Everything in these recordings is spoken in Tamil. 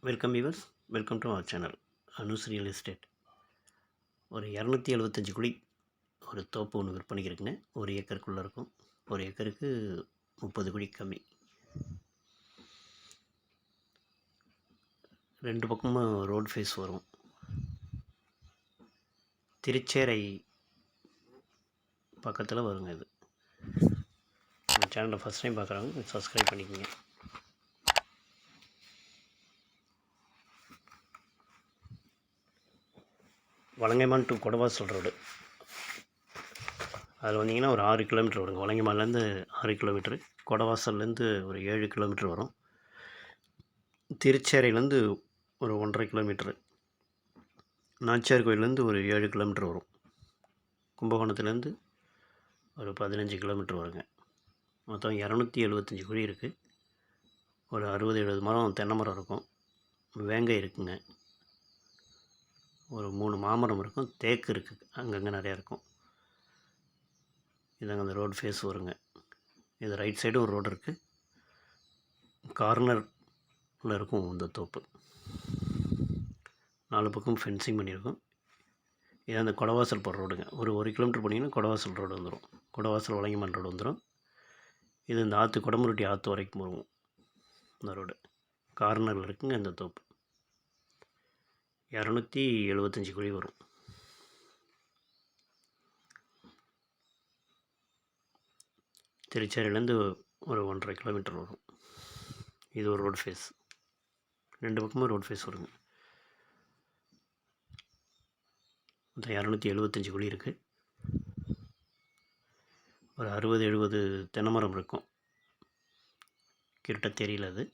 Welcome yours welcome to our channel Anu's real estate ஒரு இரநூத்தி எழுபத்தஞ்சு குழி ஒரு தோப்பு ஒன்று விற்பனைக்கு இருக்குங்க. ஒரு ஏக்கருக்குள்ளே இருக்கும். ஒரு ஏக்கருக்கு முப்பது குழி கம்மி. ரெண்டு பக்கமும் ரோட் ஃபேஸ் வரும். திருச்சேரை பக்கத்தில் வருங்க இது. நம்ம சேனலை ஃபஸ்ட் டைம் பார்க்குறவங்க சப்ஸ்கிரைப் பண்ணிக்கோங்க. வலங்கைமான் டு கொடவாசல் ரோடு அதில் வந்தீங்கன்னா ஒரு ஆறு கிலோமீட்டர் வருங்க. வலங்கைமான்லேருந்து ஆறு கிலோமீட்ரு கொடவாசல்லேருந்து ஒரு ஏழு கிலோமீட்டர் வரும். திருச்சேரையிலேருந்து ஒரு ஒன்றரை கிலோமீட்ரு நாச்சியார் கோயிலேருந்து ஒரு ஏழு கிலோமீட்டர் வரும். கும்பகோணத்துலேருந்து ஒரு பதினஞ்சு கிலோமீட்டர் வருங்க. மொத்தம் இரநூத்தி எழுபத்தஞ்சி குழி இருக்குது ஒரு அறுபது எழுபது மரம் தென்னை மரம் இருக்கும். வேங்கை இருக்குங்க. ஒரு மூணு மாமரம் இருக்கும். தேக்கு இருக்குது அங்கங்கே நிறையா இருக்கும். இதாங்க அந்த ரோடு ஃபேஸ் வருங்க இது ரைட் சைடு ஒரு ரோடு இருக்குது கார்னரில் இருக்கும் இந்த தோப்பு. நாலு பக்கம் ஃபென்சிங் பண்ணியிருக்கோம். இது அந்த கொடவாசல் போகிற ரோடுங்க. ஒரு ஒரு கிலோமீட்டர் போனீங்கன்னா கொடவாசல் ரோடு வந்துடும் கொடவாசல் வழங்கிமன் ரோடு வந்துடும் இது இந்த ஆற்று குடமுருட்டி ஆற்று வரைக்கும் போகும். இந்த ரோடு. கார்னரில் இருக்குங்க இந்த தோப்பு. இரநூத்தி எழுபத்தஞ்சி குழி வரும். திருச்சேரியிலேருந்து ஒரு ஒன்றரை கிலோமீட்டர் வரும். இது ஒரு ரோடு ஃபேஸ் ரெண்டு பக்கமும் ரோடு ஃபேஸ் வருங்க. மொத்தம் இரநூத்தி எழுபத்தஞ்சி குழி இருக்குது ஒரு அறுபது எழுபது தென்னை மரம் இருக்கும். கிட்ட தெரியல அது.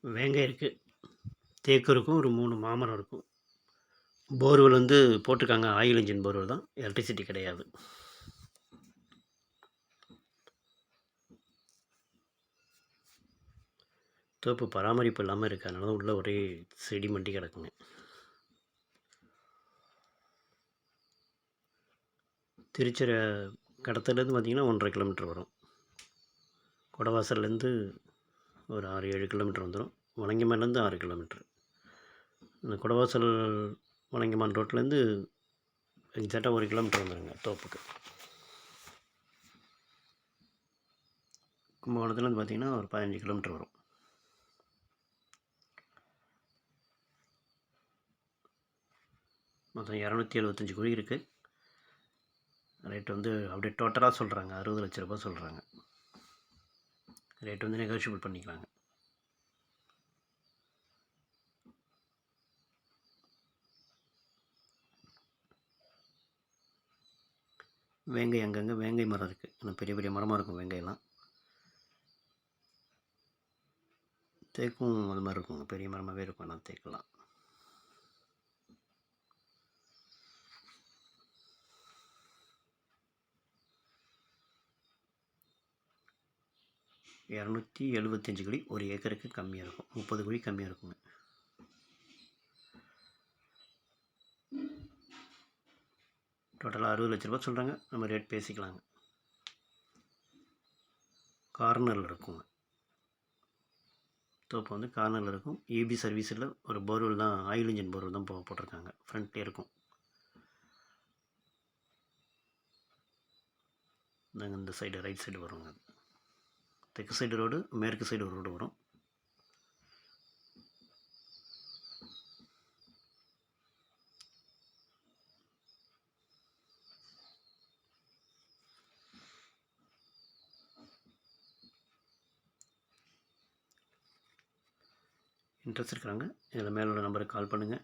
வேங்கை இருக்குது தேக்கு இருக்கும் ஒரு மூணு மாமரம் இருக்கும். போர்வெல் வந்து போட்டிருக்காங்க ஆயில் இன்ஜின் போர்வெல் தான். எலக்ட்ரிசிட்டி கிடையாது. தோப்பு பராமரிப்பு இல்லாமல் இருக்குது அதனால உள்ளே ஒரே செடி மண்டி கிடக்குங்க. திருச்சிர கடத்துலேருந்து பார்த்திங்கன்னா ஒன்றரை கிலோமீட்டர் வரும். கொடவாசல்லேருந்து ஒரு ஆறு ஏழு கிலோமீட்டர் வந்துடும் வலங்கிமான்லேருந்து ஆறு கிலோமீட்ரு இந்த குடவாசல் வணங்கிமான் ரோட்லேருந்து எக்ஸாக்டாக ஒரு கிலோமீட்டர் வந்துடுங்க தோப்புக்கு. கும்பகோணத்துலேருந்து பார்த்திங்கன்னா ஒரு பதினஞ்சு கிலோமீட்டர் வரும். மொத்தம் இரநூத்தி எழுபத்தஞ்சி குழி இருக்குது ரேட் வந்து அப்படியே டோட்டலாக சொல்கிறாங்க அறுபது லட்ச ரூபா சொல்கிறாங்க ரேட் வந்து நெகோஷியபிள் பண்ணிக்கலாங்க. வேங்கை அங்கங்கே வேங்கை மரம் இருக்குது இன்னும் பெரிய பெரிய மரமாக இருக்கும் வேங்கையெல்லாம். தேக்கும் அது மாதிரி இருக்குங்க. பெரிய மரமாகவே இருக்கும். ஆனால் தேக்கெல்லாம் இரநூத்தி எழுபத்தஞ்சு குழி ஒரு ஏக்கருக்கு கம்மியாக இருக்கும். முப்பது குழி கம்மியாக இருக்குங்க. டோட்டலாக அறுபது லட்ச ரூபா சொல்கிறாங்க நம்ம ரேட் பேசிக்கலாங்க. கார்னரில் இருக்குங்க. தோப்பு வந்து கார்னரில் இருக்கும். இபி சர்வீஸில் ஒரு போர்வெல் தான் ஆயில் இன்ஜின் போர்வெல் தான் போ போட்டிருக்காங்க. ஃப்ரண்ட்லேயே இருக்கும். நாங்கள் இந்த சைடு ரைட் சைடு வருவோங்க தெற்கு சைடு ரோடு மேற்கு சைடு ஒரு ரோடு வரும். இன்ட்ரெஸ்ட் இருக்கிறாங்க இதில் மேலோட நம்பருக்கு கால் பண்ணுங்கள்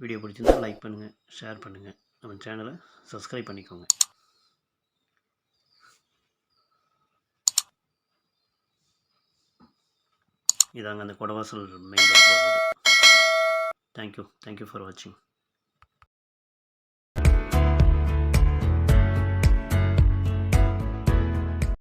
வீடியோ பிடிச்சிருந்தா லைக் பண்ணுங்கள் ஷேர் பண்ணுங்கள் நம்ம சேனலை சப்ஸ்கிரைப் பண்ணிக்கோங்க. இதாங்க அந்த Kodavasal main road thank you thank you for வாட்சிங்